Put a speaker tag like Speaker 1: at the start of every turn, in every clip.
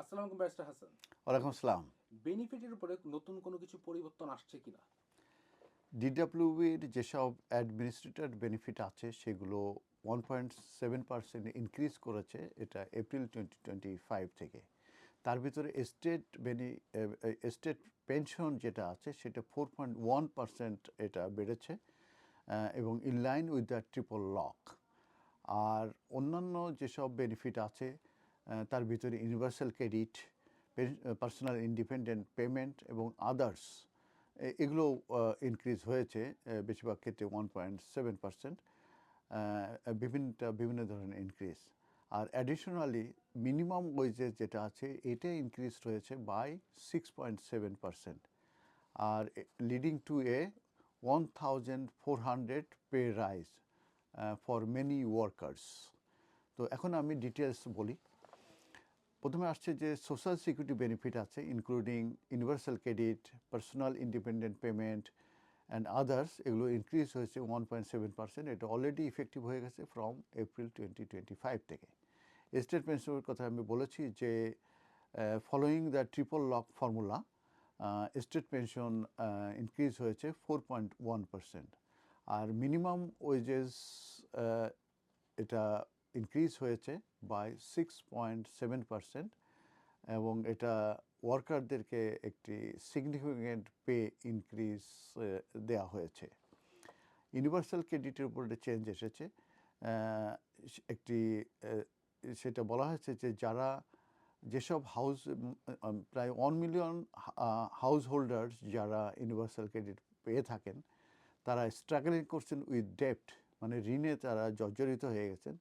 Speaker 1: আসসালামু আলাইকুম ব্যারিস্টার হাসান।
Speaker 2: ওয়ালাইকুম আসসালাম।
Speaker 1: বেনিফিটের উপরে নতুন কোনো কিছু পরিবর্তন আসছে কিনা?
Speaker 2: ডিডাব্লিউবির যেসব অ্যাডমিনিস্ট্রেটেড বেনিফিট আছে সেগুলো one point seven percent increase করেছে এটা এপ্রিল টোয়েন্টি টোয়েন্টি ফাইভ থেকে। তার ভিতরে স্টেট বেনি স্টেট পেনশন যেটা আছে সেটা ফোর পয়েন্ট ওয়ান পার্সেন্ট এটা বেড়েছে এবং in line with the triple lock আর অন্যান্য যেসব বেনিফিট আছে তার ভিতরে universal credit personal independent payment এবং আদার্স এগুলো ইনক্রিজ হয়েছে বেশিরভাগ ক্ষেত্রে ওয়ান পয়েন্ট সেভেন পার্সেন্ট বিভিন্নটা বিভিন্ন ধরনের ইনক্রিজ আর অ্যাডিশনালি মিনিমাম ওয়েজেস যেটা আছে এটা ইনক্রিজ হয়েছে by six point seven percent R leading to a one thousand four hundred pay rise for many workers তো এখন আমি ডিটেলস বলি। প্রথমে আসছে যে সোশ্যাল সিকিউরিটি বেনিফিট আছে including universal credit personal independent payment and others এগুলো ইনক্রিজ হয়েছে ওয়ান পয়েন্ট সেভেন পার্সেন্ট এটা অলরেডি ইফেক্টিভ হয়ে গেছে from April twenty twenty five থেকে। স্টেট পেনশনের কথা আমি বলেছি যে following the triple lock formula state pension increase হয়েছে ফোর পয়েন্ট ওয়ান পার্সেন্ট আর মিনিমাম ওয়েজেস এটা ইনক্রিজ হয়েছে by six point seven percent এবং এটা ওয়ার্কারদেরকে একটি সিগনিফিক্যান্ট পে ইনক্রিজ দেওয়া হয়েছে। ইউনিভার্সাল ক্রেডিটের উপর একটা চেঞ্জ এসেছে। একটি সেটা বলা হয়েছে যে যারা যেসব হাউস প্রায় ওয়ান মিলিয়ন হাউস হোল্ডার্স যারা ইউনিভার্সাল ক্রেডিট পেয়ে থাকেন, তারা স্ট্রাগলিং করছেন উইথ ডেপ্ট মানে ঋণে তারা জর্জরিত হয়ে গেছেন।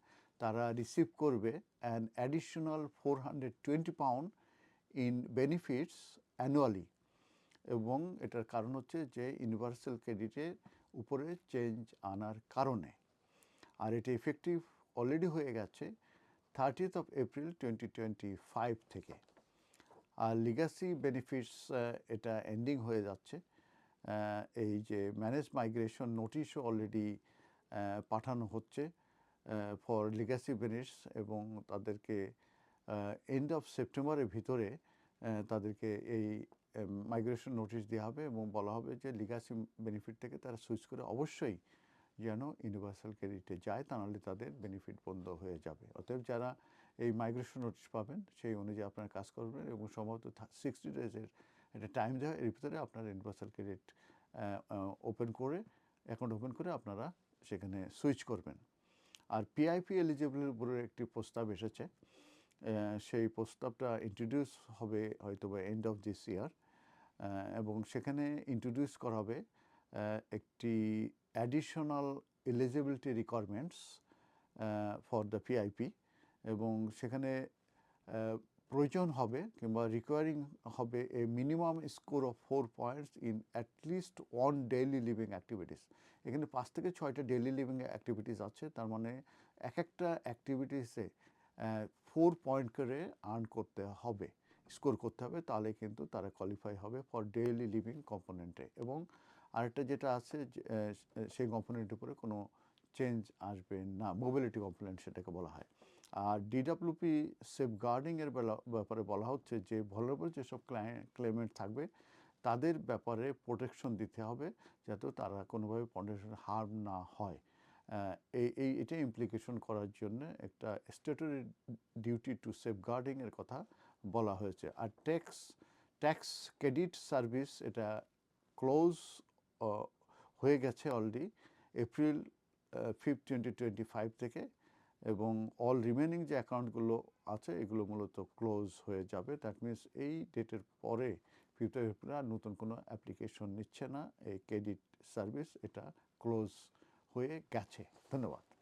Speaker 2: তারা রিসিভ করবে an additional four hundred twenty pound in benefits annually এবং এটার কারণ হচ্ছে যে ইউনিভার্সাল ক্রেডিটের উপরে চেঞ্জ আনার কারণে। আর এটা ইফেক্টিভ অলরেডি হয়ে গেছে thirtieth of April twenty twenty five থেকে। আর লিগাসি বেনিফিটস এটা এন্ডিং হয়ে যাচ্ছে। এই যে ম্যানেজ মাইগ্রেশন নোটিশও অলরেডি পাঠানো হচ্ছে। ফর লিগাসি বেনিফিটস এবং তাদেরকে এন্ড অফ সেপ্টেম্বরের ভিতরে তাদেরকে এই মাইগ্রেশন নোটিশ দেওয়া হবে এবং বলা হবে যে লিগাসি বেনিফিট থেকে তারা সুইচ করে অবশ্যই যেন ইউনিভার্সাল ক্রেডিটে যায়, তা নাহলে তাদের বেনিফিট বন্ধ হয়ে যাবে। অতএব যারা এই মাইগ্রেশন নোটিশ পাবেন, সেই অনুযায়ী আপনারা কাজ করবেন এবং সম্ভবত সিক্সটি ডেজের একটা টাইম দেওয়া, এর ভিতরে আপনার ইউনিভার্সাল ক্রেডিট ওপেন করে অ্যাকাউন্ট ওপেন করে আপনারা সেখানে সুইচ করবেন। আর পিআইপি এলিজিবলের উপরে একটি প্রস্তাব এসেছে। সেই প্রস্তাবটা ইন্ট্রোডিউস হবে হয়তো বা এন্ড অফ দিস ইয়ার এবং সেখানে ইন্ট্রোডিউস করা হবে একটি additional eligibility requirements for the PIP এবং সেখানে প্রয়োজন হবে কিংবা রিকোয়ারিং হবে a minimum score of four points in at least one daily living activities এখানে পাঁচ থেকে ছয়টা ডেইলি লিভিং অ্যাক্টিভিটিস আছে, তার মানে এক একটা অ্যাক্টিভিটিসে ফোর পয়েন্ট করে আর্ন করতে হবে স্কোর করতে হবে, তাহলে কিন্তু তারা কোয়ালিফাই হবে ফর ডেইলি লিভিং কম্পোনেন্টে এবং আরেকটা যেটা আছে সেই কম্পোনেন্টের উপরে কোনো চেঞ্জ আসবে না মোবিলিটি কম্পোনেন্ট সেটাকে বলা হয়। আর ডিডাব্লিউপি সেফগার্ডিংয়ের ব্যাপারে বলা হচ্ছে যে ভলারেবল যেসব ক্লাইমেট থাকবে, তাদের ব্যাপারে প্রোটেকশন দিতে হবে যাতে তারা কোনোভাবে প্রোটেকশন হার্ম না হয়। এই এই, এটা ইমপ্লিকেশন করার জন্য একটা স্ট্যাটুরি ডিউটি টু সেফগার্ডিং এর কথা বলা হয়েছে। আর ট্যাক্স ট্যাক্স ক্রেডিট সার্ভিস এটা ক্লোজ হয়ে গেছে already April fifth twenty twenty five থেকে। এবং অল রিমেনিং যে অ্যাকাউন্টগুলো আছে, এগুলো মূলত ক্লোজ হয়ে যাবে। দ্যাট মিনস এই ডেটের পরে এপ্রিল নতুন কোনো অ্যাপ্লিকেশন নিচ্ছে না। এই ক্রেডিট সার্ভিস এটা ক্লোজ হয়ে গেছে। ধন্যবাদ।